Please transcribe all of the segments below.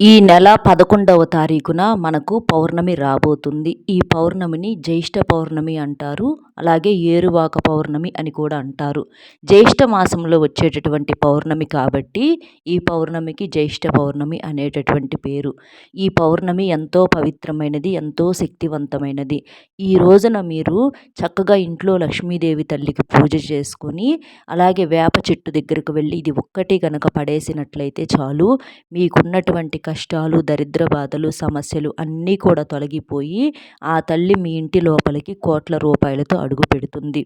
ఈ నెల పదకొండవ తారీఖున మనకు పౌర్ణమి రాబోతుంది. ఈ పౌర్ణమిని జ్యేష్ఠ పౌర్ణమి అంటారు. అలాగే ఏరువాక పౌర్ణమి అని కూడా అంటారు. జ్యేష్ఠ మాసంలో వచ్చేటటువంటి పౌర్ణమి కాబట్టి ఈ పౌర్ణమికి జ్యేష్ఠ పౌర్ణమి అనేటటువంటి పేరు. ఈ పౌర్ణమి ఎంతో పవిత్రమైనది ఎంతో శక్తివంతమైనది. ఈ రోజున మీరు చక్కగా ఇంట్లో లక్ష్మీదేవి తల్లికి పూజ చేసుకొని అలాగే వేప చెట్టు దగ్గరకు వెళ్ళి ఇది ఒక్కటి కనుక పడేసినట్లయితే చాలు. మీకున్నటువంటి కష్టాలు దరిద్ర బాధలు సమస్యలు అన్నీ కూడా తొలగిపోయి ఆ తల్లి మీ ఇంటి లోపలికి కోట్ల రూపాయలతో అడుగు పెడుతుంది.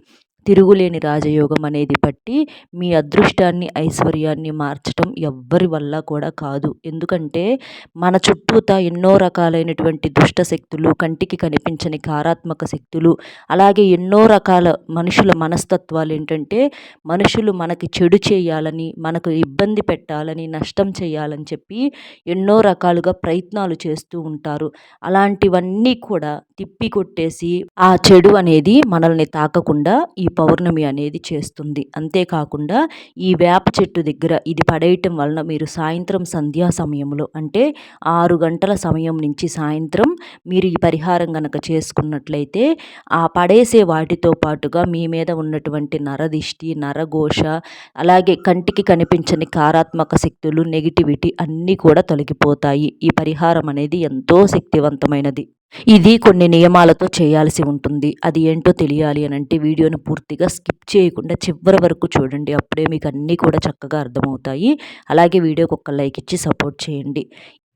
తిరుగులేని రాజయోగం అనేది బట్టి మీ అదృష్టాన్ని ఐశ్వర్యాన్ని మార్చటం ఎవ్వరి వల్ల కూడా కాదు. ఎందుకంటే మన చుట్టూత ఎన్నో రకాలైనటువంటి దుష్ట శక్తులు కంటికి కనిపించని కారాత్మక శక్తులు అలాగే ఎన్నో రకాల మనుషుల మనస్తత్వాలు ఏంటంటే మనుషులు మనకి చెడు చేయాలని మనకు ఇబ్బంది పెట్టాలని నష్టం చేయాలని చెప్పి ఎన్నో రకాలుగా ప్రయత్నాలు చేస్తూ ఉంటారు. అలాంటివన్నీ కూడా తిప్పి కొట్టేసి ఆ చెడు అనేది మనల్ని తాకకుండా ఈ పౌర్ణమి అనేది చేస్తుంది. అంతేకాకుండా ఈ వేప చెట్టు దగ్గర ఇది పడేయటం వలన మీరు సాయంత్రం సంధ్యా సమయంలో అంటే ఆరు గంటల సమయం నుంచి సాయంత్రం మీరు ఈ పరిహారం కనుక చేసుకున్నట్లయితే ఆ పడేసే వాటితో పాటుగా మీ మీద ఉన్నటువంటి నరదిష్టి నరఘోష అలాగే కంటికి కనిపించని కారాత్మక శక్తులు నెగిటివిటీ అన్నీ కూడా తొలగిపోతాయి. ఈ పరిహారం అనేది ఎంతో శక్తివంతమైనది. ఇది కొన్ని నియమాలతో చేయాల్సి ఉంటుంది. అది ఏంటో తెలియాలి అని అంటే వీడియోను పూర్తిగా స్కిప్ చేయకుండా చివరి వరకు చూడండి. అప్పుడే మీకు అన్నీ కూడా చక్కగా అర్థమవుతాయి. అలాగే వీడియోకి ఒక లైక్ ఇచ్చి సపోర్ట్ చేయండి.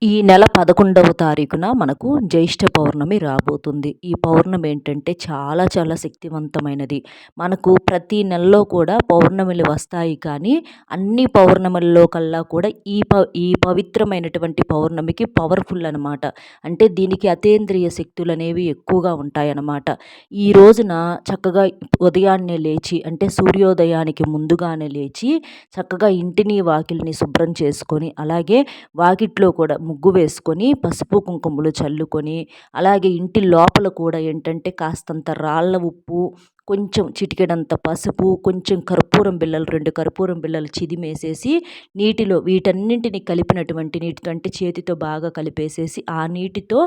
ఈ నెల పదకొండవ తారీఖున మనకు జ్యేష్ఠ పౌర్ణమి రాబోతుంది. ఈ పౌర్ణమి ఏంటంటే చాలా చాలా శక్తివంతమైనది. మనకు ప్రతి నెలలో కూడా పౌర్ణమిలు వస్తాయి కానీ అన్ని పౌర్ణమిల్లో కల్లా కూడా ఈ ప ఈ పవిత్రమైనటువంటి పౌర్ణమికి పవర్ఫుల్ అనమాట అంటే దీనికి అతేంద్రియ శక్తులు అనేవి ఎక్కువగా ఉంటాయన్నమాట. ఈ రోజున చక్కగా ఉదయాన్నే లేచి అంటే సూర్యోదయానికి ముందుగానే లేచి చక్కగా ఇంటిని వాకిలిని శుభ్రం చేసుకొని అలాగే వాకిట్లో కూడా ముగ్గు వేసుకొని పసుపు కుంకుమలు చల్లుకొని అలాగే ఇంటి లోపల కూడా ఏంటంటే కాస్తంత రాళ్ళ ఉప్పు కొంచెం చిటికెడంత పసుపు కొంచెం కర్పూరం బిళ్ళలు రెండు కర్పూరం బిళ్ళలు చిదిమేసేసి నీటిలో వీటన్నింటిని కలిపినటువంటి నీటితో అంటే చేతితో బాగా కలిపేసేసి ఆ నీటితో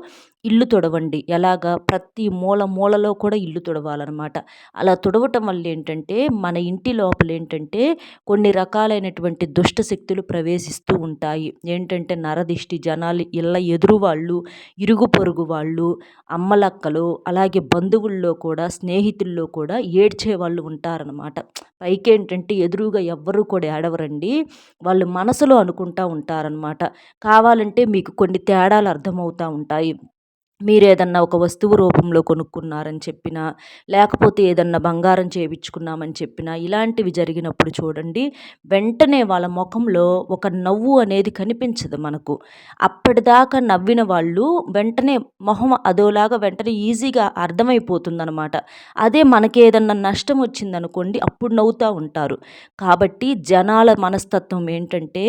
ఇల్లు తుడవండి. ఎలాగా? ప్రతి మూల మూలలో కూడా ఇల్లు తుడవాలన్నమాట. అలా తుడవటం వల్ల ఏంటంటే మన ఇంటి లోపల ఏంటంటే కొన్ని రకాలైనటువంటి దుష్ట శక్తులు ప్రవేశిస్తూ ఉంటాయి. ఏంటంటే నరదిష్టి జనాలు ఇళ్ళ ఎదురు వాళ్ళు ఇరుగు పొరుగు వాళ్ళు అమ్మలక్కలు అలాగే బంధువుల్లో కూడా స్నేహితుల్లో కూడా ఏడ్చే వాళ్ళు ఉంటారనమాట పైకి ఏంటంటే ఎదురుగా ఎవ్వరూ కూడా ఏడవరండి. వాళ్ళు మనసులో అనుకుంటా ఉంటారనమాట కావాలంటే మీకు కొన్ని తేడాలు అర్థమవుతూ ఉంటాయి. మీరు ఏదన్నా ఒక వస్తువు రూపంలో కొనుక్కున్నారని చెప్పినా లేకపోతే ఏదన్నా బంగారం చేయించుకున్నామని చెప్పినా ఇలాంటివి జరిగినప్పుడు చూడండి వెంటనే వాళ్ళ ముఖంలో ఒక నవ్వు అనేది కనిపించదు మనకు. అప్పటిదాకా నవ్విన వాళ్ళు వెంటనే మొహం అదోలాగా వెంటనే ఈజీగా అర్థమైపోతుందనమాట. అదే మనకి ఏదన్నా నష్టం వచ్చిందనుకోండి అప్పుడు నవ్వుతూ ఉంటారు. కాబట్టి జనాల మనస్తత్వం ఏంటంటే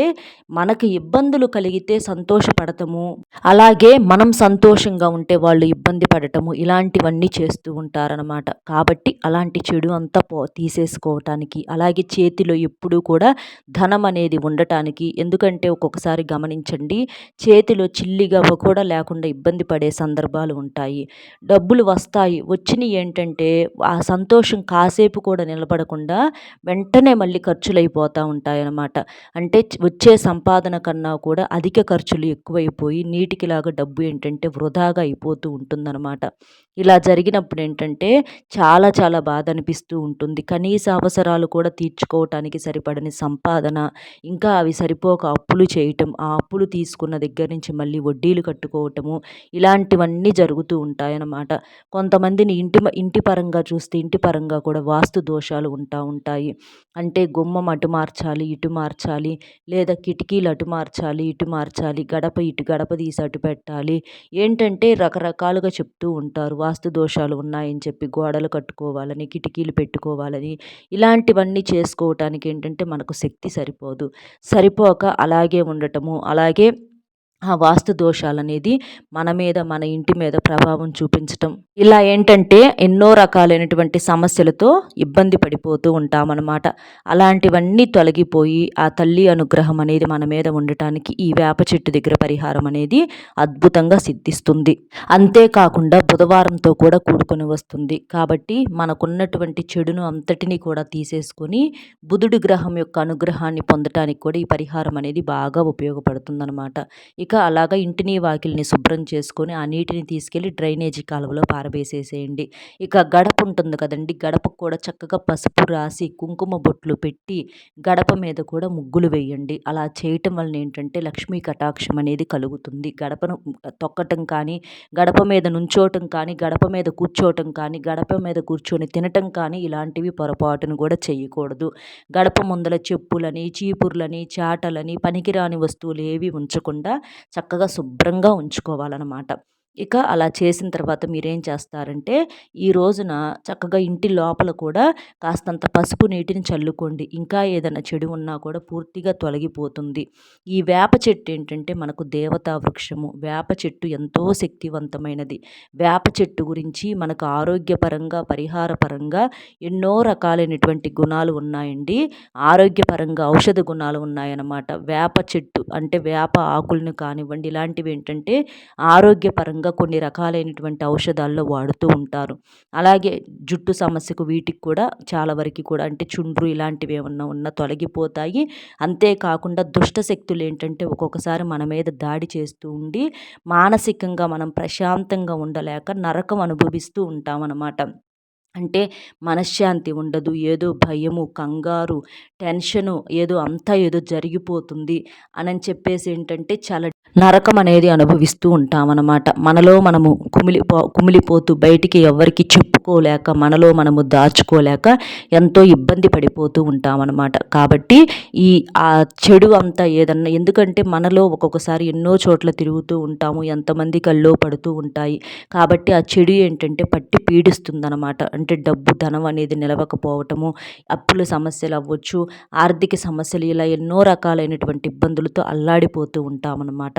మనకి ఇబ్బందులు కలిగితే సంతోషపడతాము అలాగే మనం సంతోషంగా ఉంటే వాళ్ళు ఇబ్బంది పడటము ఇలాంటివన్నీ చేస్తూ ఉంటారనమాట కాబట్టి అలాంటి చెడు అంతా పో తీసేసుకోవటానికి అలాగే చేతిలో ఎప్పుడూ కూడా ధనం అనేది ఉండటానికి ఎందుకంటే ఒక్కొక్కసారి గమనించండి చేతిలో చిల్లిగా కూడా లేకుండా ఇబ్బంది పడే సందర్భాలు ఉంటాయి. డబ్బులు వస్తాయి వచ్చినవి ఏంటంటే ఆ సంతోషం కాసేపు కూడా నిలబడకుండా వెంటనే మళ్ళీ ఖర్చులు అయిపోతూ ఉంటాయన్నమాట. అంటే వచ్చే సంపాదన కన్నా కూడా అధిక ఖర్చులు ఎక్కువైపోయి నీటికిలాగా డబ్బు ఏంటంటే వృధాగా అయిపోతూ ఉంటుందన్నమాట. ఇలా జరిగినప్పుడు ఏంటంటే చాలా చాలా బాధ అనిపిస్తూ ఉంటుంది. కనీస అవసరాలు కూడా తీర్చుకోవటానికి సరిపడని సంపాదన ఇంకా అవి సరిపోక అప్పులు చేయటం ఆ అప్పులు తీసుకున్న దగ్గర నుంచి మళ్ళీ వడ్డీలు కట్టుకోవటము ఇలాంటివన్నీ జరుగుతూ ఉంటాయన్నమాట. కొంతమందిని ఇంటి ఇంటి పరంగా చూస్తే ఇంటి పరంగా కూడా వాస్తు దోషాలు ఉంటా ఉంటాయి. అంటే గుమ్మం అటు మార్చాలి ఇటు మార్చాలి లేదా కిటికీలు అటు మార్చాలి ఇటు మార్చాలి గడప ఇటు గడప తీసి అటు పెట్టాలి. ఏంటంటే రకరకాలుగా చెప్తూ ఉంటారు. వాస్తు దోషాలు ఉన్నాయని చెప్పి గోడలు కట్టుకోవాలని కిటికీలు పెట్టుకోవాలని ఇలాంటివన్నీ చేసుకోవటానికి ఏంటంటే మనకు శక్తి సరిపోదు. సరిపోక అలాగే ఉండటము అలాగే ఆ వాస్తు దోషాలనేది మన మీద మన ఇంటి మీద ప్రభావం చూపించటం. ఇలా ఏంటంటే ఎన్నో రకాలైనటువంటి సమస్యలతో ఇబ్బంది పడిపోతూ ఉంటామన్నమాట. అలాంటివన్నీ తొలగిపోయి ఆ తల్లి అనుగ్రహం అనేది మన మీద ఉండటానికి ఈ వేప చెట్టు దగ్గర పరిహారం అనేది అద్భుతంగా సిద్ధిస్తుంది. అంతేకాకుండా బుధవారంతో కూడా కూడుకొని వస్తుంది. కాబట్టి మనకున్నటువంటి చెడును అంతటినీ కూడా తీసేసుకొని బుధుడి గ్రహం యొక్క అనుగ్రహాన్ని పొందటానికి కూడా ఈ పరిహారం అనేది బాగా ఉపయోగపడుతుందన్నమాట. ఇక అలాగ ఇంటిని వాకిలిని శుభ్రం చేసుకొని ఆ నీటిని తీసుకెళ్ళి డ్రైనేజీ కాలువలో పారవేసేసేయండి ఇక గడప ఉంటుంది కదండి. గడపకు కూడా చక్కగా పసుపు రాసి కుంకుమ బొట్లు పెట్టి గడప మీద కూడా ముగ్గులు వేయండి. అలా చేయటం వలన ఏంటంటే లక్ష్మీ కటాక్షం అనేది కలుగుతుంది. గడపను తొక్కటం కానీ గడప మీద నుంచోటం కానీ గడప మీద కూర్చోవటం కానీ గడప మీద కూర్చొని తినటం కానీ ఇలాంటివి పొరపాటును కూడా చేయకూడదు. గడప ముందల చెప్పులని చీపుర్లని చాటలని పనికిరాని వస్తువులు ఏవి ఉంచకుండా చక్కగా శుభ్రంగా ఉంచుకోవాలన్నమాట. ఇక అలా చేసిన తర్వాత మీరేం చేస్తారంటే ఈ రోజున చక్కగా ఇంటి లోపల కూడా కాస్తంత పసుపు నీటిని చల్లుకోండి. ఇంకా ఏదైనా చెడు ఉన్నా కూడా పూర్తిగా తొలగిపోతుంది. ఈ వేప చెట్టు ఏంటంటే మనకు దేవతా వృక్షము. వేప చెట్టు ఎంతో శక్తివంతమైనది. వేప చెట్టు గురించి మనకు ఆరోగ్యపరంగా పరిహారపరంగా ఎన్నో రకాలైనటువంటి గుణాలు ఉన్నాయండి. ఆరోగ్యపరంగా ఔషధ గుణాలు ఉన్నాయన్నమాట. వేప చెట్టు అంటే వేప ఆకులను కానివ్వండి ఇలాంటివి ఏంటంటే ఆరోగ్యపరంగా ఇంకా కొన్ని రకాలైనటువంటి ఔషధాల్లో వాడుతూ ఉంటారు. అలాగే జుట్టు సమస్యకు వీటికి కూడా చాలా వరకు కూడా అంటే చుండ్రు ఇలాంటివి ఏమన్నా ఉన్నా తొలగిపోతాయి. అంతేకాకుండా దుష్ట శక్తులు ఏంటంటే ఒక్కొక్కసారి మన మీద దాడి చేస్తూ ఉండి మానసికంగా మనం ప్రశాంతంగా ఉండలేక నరకం అనుభవిస్తూ ఉంటామన్నమాట. అంటే మనశ్శాంతి ఉండదు ఏదో భయము కంగారు టెన్షను ఏదో అంతా ఏదో జరిగిపోతుంది అని చెప్పేసి ఏంటంటే చాలా నరకం అనేది అనుభవిస్తూ ఉంటామన్నమాట. మనలో మనము కుమిలిపో కుమిలిపోతూ బయటికి ఎవరికి చెప్పుకోలేక మనలో మనము దాచుకోలేక ఎంతో ఇబ్బంది పడిపోతూ ఉంటామన్నమాట. కాబట్టి ఈ ఆ చెడు అంతా ఏదన్నా ఎందుకంటే మనలో ఒక్కొక్కసారి ఎన్నో చోట్ల తిరుగుతూ ఉంటాము ఎంతమంది కల్లో పడుతూ ఉంటాయి. కాబట్టి ఆ చెడు ఏంటంటే పట్టి పీడిస్తుందన్నమాట. అంటే డబ్బు ధనం అనేది నిలవకపోవటము అప్పుల సమస్యలు అవ్వచ్చు ఆర్థిక సమస్యలు ఇలా ఎన్నో రకాలైనటువంటి ఇబ్బందులతో అల్లాడిపోతూ ఉంటామన్నమాట.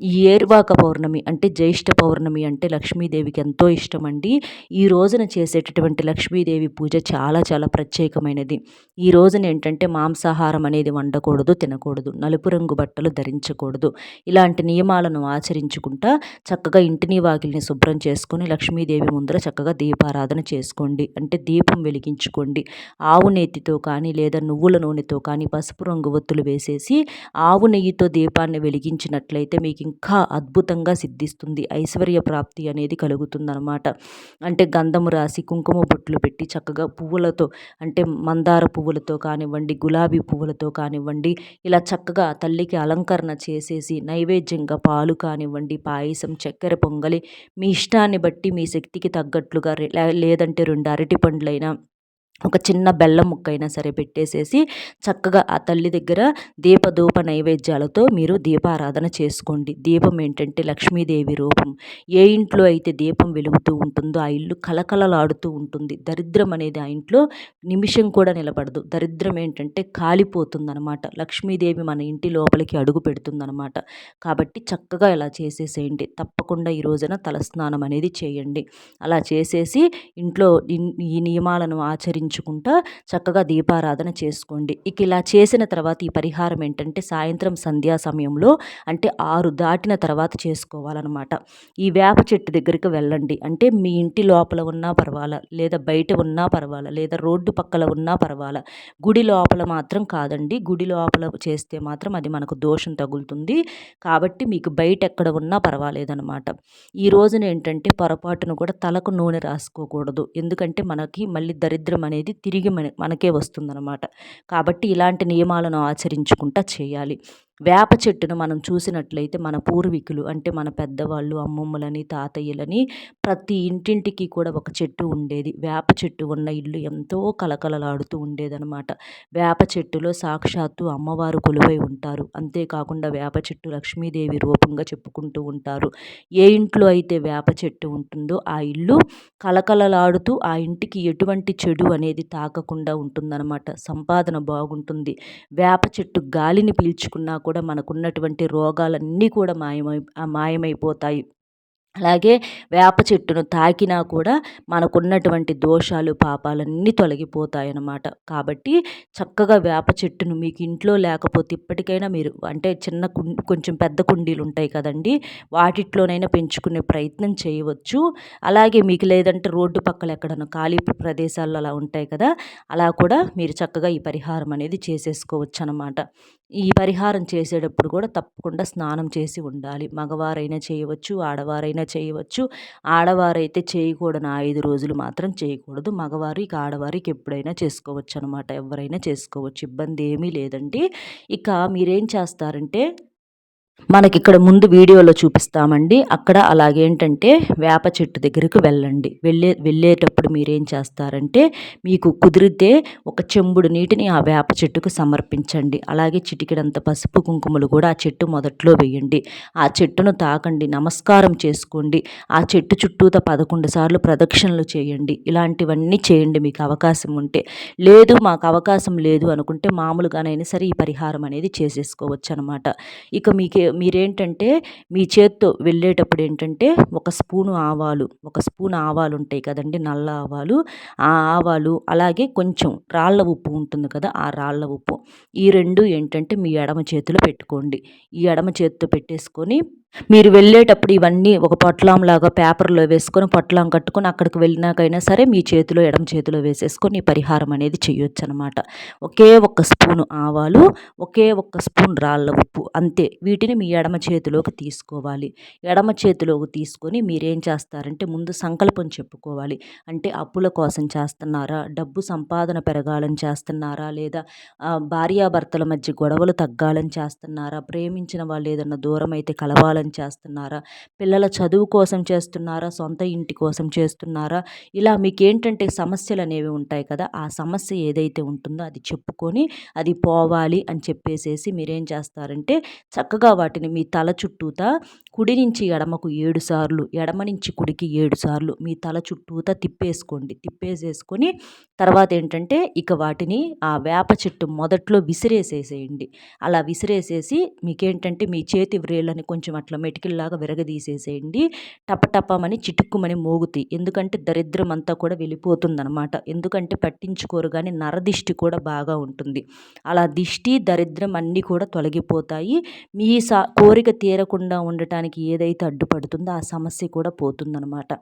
ఈ ఏర్వాక పౌర్ణమి అంటే జ్యేష్ఠ పౌర్ణమి అంటే లక్ష్మీదేవికి ఎంతో ఇష్టం అండి ఈ రోజున చేసేటటువంటి లక్ష్మీదేవి పూజ చాలా చాలా ప్రత్యేకమైనది. ఈ రోజున ఏంటంటే మాంసాహారం అనేది వండకూడదు తినకూడదు నలుపు రంగు బట్టలు ధరించకూడదు. ఇలాంటి నియమాలను ఆచరించుకుంటా చక్కగా ఇంటిని వాకిల్ని శుభ్రం చేసుకొని లక్ష్మీదేవి ముందర చక్కగా దీపారాధన చేసుకోండి అంటే దీపం వెలిగించుకోండి. ఆవు నెత్తితో కానీ లేదా నువ్వుల నూనెతో కానీ పసుపు రంగు ఒత్తులు వేసేసి ఆవు నెయ్యితో దీపాన్ని వెలిగించినట్లయితే మీకు ఇంకా అద్భుతంగా సిద్ధిస్తుంది. ఐశ్వర్య ప్రాప్తి అనేది కలుగుతుందనమాట అంటే గంధము రాసి కుంకుమ బొట్లు పెట్టి చక్కగా పువ్వులతో అంటే మందార పువ్వులతో కానివ్వండి గులాబీ పువ్వులతో కానివ్వండి ఇలా చక్కగా తల్లికి అలంకరణ చేసేసి నైవేద్యంగా పాలు కానివ్వండి పాయసం చక్కెర పొంగలి మీ ఇష్టాన్ని బట్టి మీ శక్తికి తగ్గట్లుగా లేదంటే రెండు అరటి పండ్లైనా ఒక చిన్న బెల్లం ముక్క అయినా సరే పెట్టేసేసి చక్కగా ఆ తల్లి దగ్గర దీపధూప నైవేద్యాలతో మీరు దీపారాధన చేసుకోండి. దీపం ఏంటంటే లక్ష్మీదేవి రూపం. ఏ ఇంట్లో అయితే దీపం వెలుగుతూ ఉంటుందో ఆ ఇల్లు కలకలలాడుతూ ఉంటుంది. దరిద్రం అనేది ఆ ఇంట్లో నిమిషం కూడా నిలబడదు. దరిద్రం ఏంటంటే కాలిపోతుందనమాట లక్ష్మీదేవి మన ఇంటి లోపలికి అడుగు పెడుతుందనమాట కాబట్టి చక్కగా ఇలా చేసేసేయండి. తప్పకుండా ఈ రోజున తలస్నానం అనేది చేయండి. అలా చేసేసి ఇంట్లో ఈ నియమాలను ఆచరించి ఉంచుకుంటా చక్కగా దీపారాధన చేసుకోండి. ఇక ఇలా చేసిన తర్వాత ఈ పరిహారం ఏంటంటే సాయంత్రం సంధ్యా సమయంలో అంటే ఆరు దాటిన తర్వాత చేసుకోవాలన్నమాట. ఈ వేప చెట్టు దగ్గరికి వెళ్ళండి. అంటే మీ ఇంటి లోపల ఉన్నా పర్వాలా లేదా బయట ఉన్నా పర్వాలా లేదా రోడ్డు పక్కల ఉన్నా పర్వాలా. గుడి లోపల మాత్రం కాదండి. గుడి లోపల చేస్తే మాత్రం అది మనకు దోషం తగులుతుంది. కాబట్టి మీకు బయట ఎక్కడ ఉన్నా పర్వాలేదనమాట ఈ రోజున ఏంటంటే పొరపాటును కూడా తలకు నూనె రాసుకోకూడదు. ఎందుకంటే మనకి మళ్ళీ దరిద్రం అనేది అనేది తిరిగి మన మనకే వస్తుందన్నమాట. కాబట్టి ఇలాంటి నియమాలను ఆచరించుకుంటూ చేయాలి. వేప చెట్టును మనం చూసినట్లయితే మన పూర్వీకులు అంటే మన పెద్దవాళ్ళు అమ్మమ్మలని తాతయ్యలని ప్రతి ఇంటింటికి కూడా ఒక చెట్టు ఉండేది. వేప చెట్టు ఉన్న ఇల్లు ఎంతో కలకలలాడుతూ ఉండేదనమాట వేప చెట్టులో సాక్షాత్తు అమ్మవారు కొలువై ఉంటారు. అంతేకాకుండా వేప చెట్టు లక్ష్మీదేవి రూపంగా చెప్పుకుంటూ ఉంటారు. ఏ ఇంట్లో అయితే వేప చెట్టు ఉంటుందో ఆ ఇల్లు కలకలలాడుతూ ఆ ఇంటికి ఎటువంటి చెడు అనేది తాకకుండా ఉంటుందన్నమాట. సంపాదన బాగుంటుంది. వేప చెట్టు గాలిని పీల్చుకున్నా కూడా కూడా మనకున్నటువంటి రోగాలన్నీ కూడా మాయమై మాయమైపోతాయి. అలాగే వేప చెట్టును తాకినా కూడా మనకున్నటువంటి దోషాలు పాపాలన్నీ తొలగిపోతాయన్నమాట. కాబట్టి చక్కగా వేప చెట్టును మీకు ఇంట్లో లేకపోతే ఇప్పటికైనా మీరు అంటే చిన్న కొంచెం పెద్ద కుండీలు ఉంటాయి కదండి వాటిట్లోనైనా పెంచుకునే ప్రయత్నం చేయవచ్చు. అలాగే మీకు లేదంటే రోడ్డు పక్కల ఎక్కడన్నా ఖాళీ ప్రదేశాల్లో అలా ఉంటాయి కదా అలా కూడా మీరు చక్కగా ఈ పరిహారం అనేది చేసేసుకోవచ్చు అనమాట ఈ పరిహారం చేసేటప్పుడు కూడా తప్పకుండా స్నానం చేసి ఉండాలి. మగవారైనా చేయవచ్చు ఆడవారైనా చేయవచ్చు. ఆడవారైతే చేయకూడని ఐదు రోజులు మాత్రం చేయకూడదు. మగవారికి ఆడవారికి ఎప్పుడైనా చేసుకోవచ్చు అనమాట ఎవరైనా చేసుకోవచ్చు. ఇబ్బంది ఏమీ లేదండి. ఇక మీరేం చేస్తారంటే మనకి ఇక్కడ ముందు వీడియోలో చూపిస్తామండి. అక్కడ అలాగేంటంటే వేప చెట్టు దగ్గరికి వెళ్ళండి. వెళ్ళే వెళ్ళేటప్పుడు మీరేం చేస్తారంటే మీకు కుదిరితే ఒక చెంబుడు నీటిని ఆ వేప చెట్టుకు సమర్పించండి. అలాగే చిటికెడంత పసుపు కుంకుమలు కూడా ఆ చెట్టు మొదట్లో వేయండి. ఆ చెట్టును తాకండి నమస్కారం చేసుకోండి. ఆ చెట్టు చుట్టూత పదకొండు సార్లు ప్రదక్షిణలు చేయండి. ఇలాంటివన్నీ చేయండి మీకు అవకాశం ఉంటే. లేదు మాకు అవకాశం లేదు అనుకుంటే మామూలుగానైనా సరే ఈ పరిహారం అనేది చేసేసుకోవచ్చు అనమాట ఇక మీకు మీరేంటంటే మీ చేత్తో వెళ్ళేటప్పుడు ఏంటంటే ఒక స్పూను ఆవాలు ఒక స్పూన్ ఆవాలు ఉంటాయి కదండి నల్ల ఆవాలు. ఆ ఆవాలు అలాగే కొంచెం రాళ్ళ ఉప్పు ఉంటుంది కదా ఆ రాళ్ళ ఉప్పు. ఈ రెండు ఏంటంటే మీ ఎడమ చేతిలో పెట్టుకోండి. ఈ ఎడమ చేతితో పెట్టేసుకొని మీరు వెళ్ళేటప్పుడు ఇవన్నీ ఒక పొట్లాంలాగా పేపర్లో వేసుకొని పొట్లాం కట్టుకొని అక్కడికి వెళ్ళినాకైనా సరే మీ చేతిలో ఎడమ చేతిలో వేసేసుకొని ఈ పరిహారం అనేది చేయొచ్చు అనమాట ఒకే ఒక్క స్పూను ఆవాలు ఒకే ఒక్క స్పూన్ రాళ్ళ ఉప్పు అంతే. వీటిని మీ ఎడమ చేతిలోకి తీసుకోవాలి. ఎడమ చేతిలోకి తీసుకొని మీరేం చేస్తారంటే ముందు సంకల్పం చెప్పుకోవాలి. అంటే అప్పుల కోసం చేస్తున్నారా? డబ్బు సంపాదన పెరగాలని చేస్తున్నారా? లేదా భార్యాభర్తల మధ్య గొడవలు తగ్గాలని చేస్తున్నారా? ప్రేమించిన వాళ్ళు ఏదన్నా దూరం అయితే కలవాలని ఉద్యోగాలను చేస్తున్నారా? పిల్లల చదువు కోసం చేస్తున్నారా? సొంత ఇంటి కోసం చేస్తున్నారా? ఇలా మీకేంటంటే సమస్యలు అనేవి ఉంటాయి కదా ఆ సమస్య ఏదైతే ఉంటుందో అది చెప్పుకొని అది పోవాలి అని చెప్పేసేసి మీరేం చేస్తారంటే చక్కగా వాటిని మీ తల చుట్టూతా కుడి నుంచి ఎడమకు ఏడు సార్లు ఎడమ నుంచి కుడికి ఏడు సార్లు మీ తల చుట్టూతా తిప్పేసుకోండి. తిప్పేసేసుకొని తర్వాత ఏంటంటే ఇక వాటిని ఆ వేప చెట్టు మొదట్లో విసిరేసేసేయండి. అలా విసిరేసేసి మీకేంటంటే మీ చేతి వ్రేళ్ళని కొంచెం అట్లా మెటికిల్లాగా విరగదీసేసేయండి. టపటపమని చిటుక్కుమని మోగుతాయి ఎందుకంటే దరిద్రం అంతా కూడా వెళ్ళిపోతుందనమాట. ఎందుకంటే పట్టించుకోరు కానీ నరదిష్టి కూడా బాగా ఉంటుంది. అలా దిష్టి దరిద్రం అన్నీ కూడా తొలగిపోతాయి. మీ సా కోరిక తీరకుండా ఉండటానికి ఏదైతే అడ్డుపడుతుందో ఆ సమస్య కూడా పోతుందనమాట.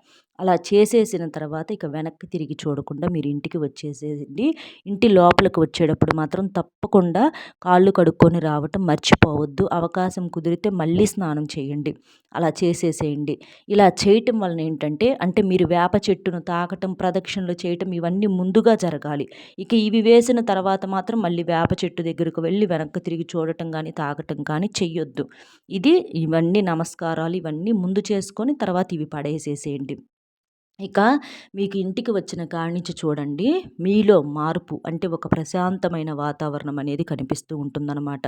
అలా చేసేసిన తర్వాత ఇక వెనక్కి తిరిగి చూడకుండా మీరు ఇంటికి వచ్చేసేయండి. ఇంటి లోపలికి వచ్చేటప్పుడు మాత్రం తప్పకుండా కాళ్ళు కడుక్కొని రావటం మర్చిపోవద్దు. అవకాశం కుదిరితే మళ్ళీ స్నానం చేయండి. అలా చేసేసేయండి. ఇలా చేయటం వలన ఏంటంటే అంటే మీరు వేప చెట్టును తాకటం ప్రదక్షిణలు చేయటం ఇవన్నీ ముందుగా జరగాలి. ఇక ఇవి వేసిన తర్వాత మాత్రం మళ్ళీ వేప చెట్టు దగ్గరకు వెళ్ళి వెనక్కి తిరిగి చూడటం కానీ తాకటం కానీ చెయ్యొద్దు. ఇది ఇవన్నీ నమస్కారాలు ఇవన్నీ ముందు చేసుకొని తర్వాత ఇవి పడేసేసేయండి. ఇక మీకు ఇంటికి వచ్చిన కాడి నుంచి చూడండి మీలో మార్పు అంటే ఒక ప్రశాంతమైన వాతావరణం అనేది కనిపిస్తూ ఉంటుందన్నమాట.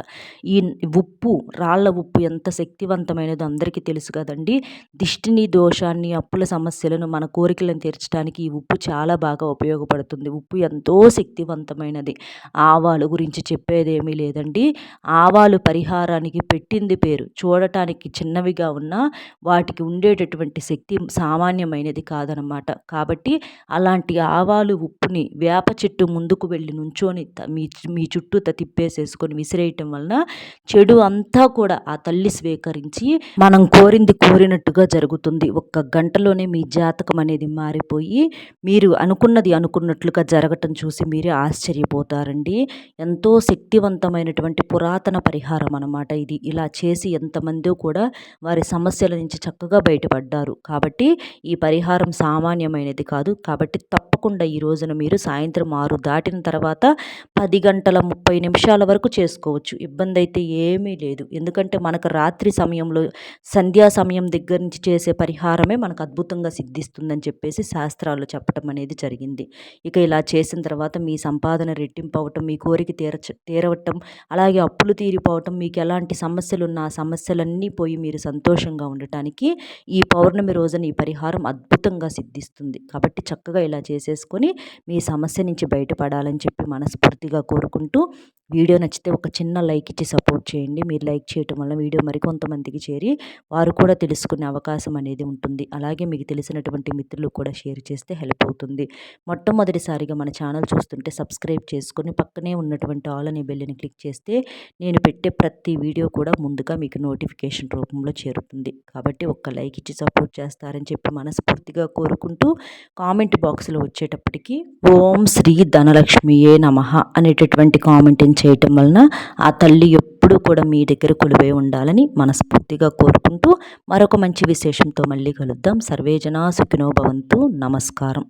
ఈ ఉప్పు రాళ్ళ ఉప్పు ఎంత శక్తివంతమైనదో అందరికీ తెలుసు కదండి. దిష్టిని దోషాన్ని అప్పుల సమస్యలను మన కోరికలను తీర్చడానికి ఈ ఉప్పు చాలా బాగా ఉపయోగపడుతుంది. ఉప్పు ఎంతో శక్తివంతమైనది. ఆవాలు గురించి చెప్పేదేమీ లేదండి. ఆవాలు పరిహారానికి పెట్టింది పేరు. చూడటానికి చిన్నవిగా ఉన్నా వాటికి ఉండేటటువంటి శక్తి సామాన్యమైనది కాదన అనమాట. కాబట్టి అలాంటి ఆవాలు ఉప్పుని వేప చెట్టు ముందుకు వెళ్ళి నుంచొని మీ మీ చుట్టూ తిప్పేసేసుకొని విసిరేయటం వలన చెడు అంతా కూడా ఆ తల్లి స్వీకరించి మనం కోరింది కోరినట్టుగా జరుగుతుంది. ఒక్క గంటలోనే మీ జాతకం అనేది మారిపోయి మీరు అనుకున్నది అనుకున్నట్లుగా జరగటం చూసి మీరే ఆశ్చర్యపోతారండి. ఎంతో శక్తివంతమైనటువంటి పురాతన పరిహారం అనమాట ఇది. ఇలా చేసి ఎంతమందో కూడా వారి సమస్యల నుంచి చక్కగా బయటపడ్డారు. కాబట్టి ఈ పరిహారం సా సామాన్యమైనది కాదు. కాబట్టి తప్పకుండా ఈ రోజున మీరు సాయంత్రం ఆరు దాటిన తర్వాత పది గంటల ముప్పై నిమిషాల వరకు చేసుకోవచ్చు. ఇబ్బంది అయితే ఏమీ లేదు. ఎందుకంటే మనకు రాత్రి సమయంలో సంధ్యా సమయం దగ్గర నుంచి చేసే పరిహారమే మనకు అద్భుతంగా సిద్ధిస్తుందని చెప్పేసి శాస్త్రాలు చెప్పడం అనేది జరిగింది. ఇక ఇలా చేసిన తర్వాత మీ సంపాదన రెట్టింపు అవటం మీ కోరిక తీరచ తీరవటం అలాగే అప్పులు తీరిపోవటం మీకు ఎలాంటి సమస్యలు ఉన్న ఆ సమస్యలన్నీ పోయి మీరు సంతోషంగా ఉండటానికి ఈ పౌర్ణమి రోజున ఈ పరిహారం అద్భుతంగా సిద్ధిస్తుంది. కాబట్టి చక్కగా ఇలా చేసే తీసేసుకొని మీ సమస్య నుంచి బయటపడాలని చెప్పి మనస్ఫూర్తిగా కోరుకుంటూ వీడియో నచ్చితే ఒక చిన్న లైక్ ఇచ్చి సపోర్ట్ చేయండి. మీరు లైక్ చేయటం వల్ల వీడియో మరికొంతమందికి చేరి వారు కూడా తెలుసుకునే అవకాశం అనేది ఉంటుంది. అలాగే మీకు తెలిసినటువంటి మిత్రులు కూడా షేర్ చేస్తే హెల్ప్ అవుతుంది. మొట్టమొదటిసారిగా మన ఛానల్ చూస్తుంటే సబ్స్క్రైబ్ చేసుకొని పక్కనే ఉన్నటువంటి ఆల్ అనే బెల్లిని క్లిక్ చేస్తే నేను పెట్టే ప్రతి వీడియో కూడా ముందుగా మీకు నోటిఫికేషన్ రూపంలో చేరుతుంది. కాబట్టి ఒక్క లైక్ ఇచ్చి సపోర్ట్ చేస్తారని చెప్పి మనస్ఫూర్తిగా కోరుకుంటూ కామెంట్ బాక్స్లో వచ్చి వచ్చేటప్పటికి ఓం శ్రీ ధనలక్ష్మియే నమ అనేటటువంటి కామెంటింగ్ చేయటం వలన ఆ తల్లి ఎప్పుడూ కూడా మీ దగ్గర కొలువై ఉండాలని మనస్ఫూర్తిగా కోరుకుంటూ మరొక మంచి విశేషంతో మళ్ళీ కలుద్దాం. సర్వేజనా సుఖినో భవంతు. నమస్కారం.